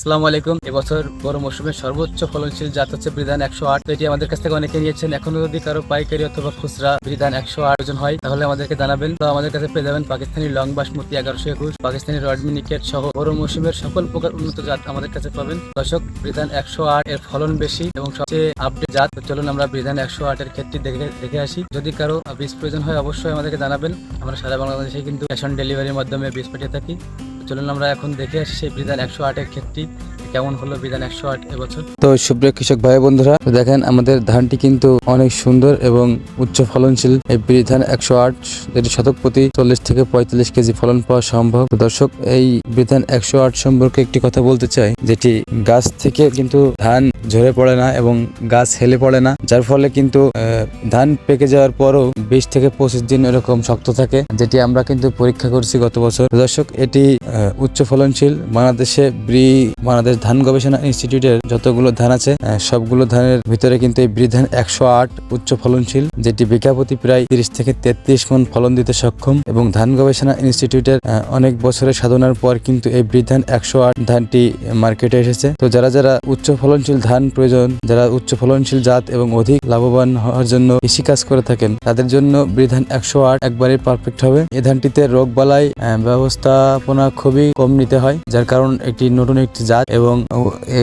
আসসালামু আলাইকুম। এবছর বড় মৌসুমের সর্বোচ্চ ফলনশীল জাত হচ্ছে বিধান একশো আট। এটি আমাদের কাছ থেকে অনেকে নিয়েছেন। এখনও যদি কারও পাইকারি অথবা খুচরা বিধান একশো আট ওজন হয়, তাহলে আমাদেরকে জানাবেন। তো আমাদের কাছে পেয়ে যাবেন পাকিস্তানি লং বাসমতি এগারোশো একুশ, পাকিস্তানি রডমিনিকেট সহ বড় মৌসুমের সকল প্রকার উন্নত জাত আমাদের কাছে পাবেন। দর্শক, বিধান একশো আট এর ফলন বেশি এবং সবচেয়ে আপডেট জাত চলুন আমরা বিধান একশো আট এর ক্ষেত্রে দেখে দেখে আসি। যদি কারও বীজ প্রয়োজন হয়, অবশ্যই আমাদেরকে জানাবেন। আমরা সারা বাংলাদেশে কিন্তু ক্যাশ অন ডেলিভারির মাধ্যমে বীজ পাঠিয়ে থাকি। চলুন আমরা এখন দেখে আসি সেই বিধান একশো আটের ক্ষেত্রে কেমন হলো বিধান একশো আট এবছর। তো সুপ্রিয় কৃষক ভাই বন্ধুরা দেখেন আমাদের ধানটি কিন্তু অনেক সুন্দর এবং উচ্চ ফলনশীল। এই বিধান একশো আট, যেটি শতক প্রতি চল্লিশ থেকে পঁয়তাল্লিশ কেজি ফলন পাওয়া সম্ভব। দর্শক, এই বিধান একশো আট সম্পর্কে একটি কথা বলতে চাই, যেটি গাছ থেকে কিন্তু ধান ঝরে পড়ে না এবং গাছ হেলে পড়ে না, যার ফলে কিন্তু ধান পেকে যাওয়ার পরও বিশ থেকে পঁচিশ দিন এরকম শক্ত থাকে, যেটি আমরা কিন্তু পরীক্ষা করছি গত বছর। দর্শক, এটি উচ্চ ফলনশীল বাংলাদেশে ব্রি, বাংলাদেশ ধান গবেষণা ইনস্টিটিউটের যতগুলো ধান আছে সবগুলো ধানের ভিতরে কিন্তু এই ব্রি ধান একশো আট উচ্চ ফলনশীল, যেটি বিঘা প্রতি প্রায় তিরিশ থেকে তেত্রিশ মন ফলন দিতে সক্ষম এবং ধান গবেষণা ইনস্টিটিউটের অনেক বছরের সাধনার পর কিন্তু এই ব্রি ধান একশো আট ধানটি মার্কেটে এসেছে। তো যারা যারা উচ্চ ফলনশীল ধান প্রয়োজন। যারা উচ্চ ফলনশীল জাত এবং অধিক লাভবান হওয়ার জন্য কৃষি কাজ করে থাকেন তাদের জন্য বিধান একশো আট একবারে পারফেক্ট হবে। এই ধানটিতে রোগ বালাই ব্যবস্থাপনা খুবই কম নিতে হয় যার কারণ একটি নতুন একটি জাত এবং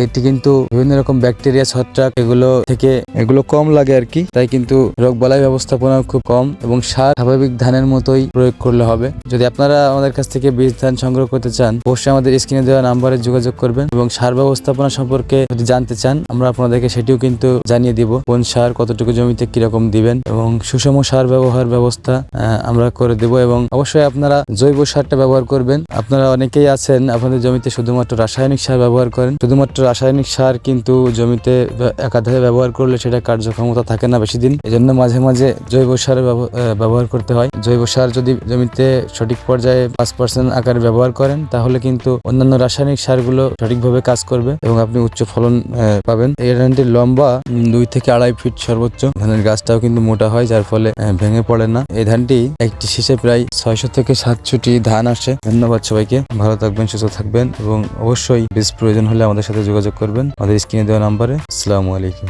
এটি কিন্তু বিভিন্ন রকম ব্যাকটেরিয়া ছত্রাক এগুলো থেকে এগুলো কম লাগে আর কি। তাই কিন্তু রোগ বালাই ব্যবস্থাপনা খুব কম এবং সার স্বাভাবিক ধানের মতোই প্রয়োগ করলে হবে। যদি আপনারা আমাদের কাছ থেকে বীজ ধান সংগ্রহ করতে চান অবশ্যই আমাদের স্ক্রিনে দেওয়া নাম্বারে যোগাযোগ করবেন এবং সার ব্যবস্থাপনা সম্পর্কে যদি জানতে চান আমরা আপনাদেরকে সেটিও কিন্তু জানিয়ে দিব, কোন সার কতটুকু জমিতে কীরকম দিবেন এবং সুষম সার ব্যবহার ব্যবস্থা আমরা করে দেব এবং অবশ্যই আপনারা জৈব সারটা ব্যবহার করবেন। আপনারা অনেকেই আছেন, আপনাদের জমিতে শুধুমাত্র রাসায়নিক সার ব্যবহার করেন। শুধুমাত্র রাসায়নিক সার কিন্তু জমিতে একাধারে ব্যবহার করলে সেটা কার্যক্ষমতা থাকে না বেশি দিন। এজন্য মাঝে মাঝে জৈব সার ব্যব- ব্যবহার করতে হয়। জৈব সার যদি জমিতে সঠিক পর্যায়ে পাঁচ পার্সেন্ট আকারে ব্যবহার করেন, তাহলে কিন্তু অন্যান্য রাসায়নিক সারগুলো সঠিকভাবে কাজ করবে এবং আপনি উচ্চ ফলন পাবেন। এই ধানটির লম্বা দুই থেকে আড়াই ফিট সর্বোচ্চ। ধানের গাছটাও কিন্তু মোটা হয়, যার ফলে ভেঙে পড়ে না। এই ধানটি একটি শীষে প্রায় ছয়শো থেকে সাতশোটি ধান আসে। ধন্যবাদ সবাইকে। ভালো থাকবেন, সুস্থ থাকবেন এবং অবশ্যই বেশ প্রয়োজন হলে আমাদের সাথে যোগাযোগ করবেন। আমাদের স্ক্রিনে দেওয়া নাম্বারে। আসসালামু আলাইকুম।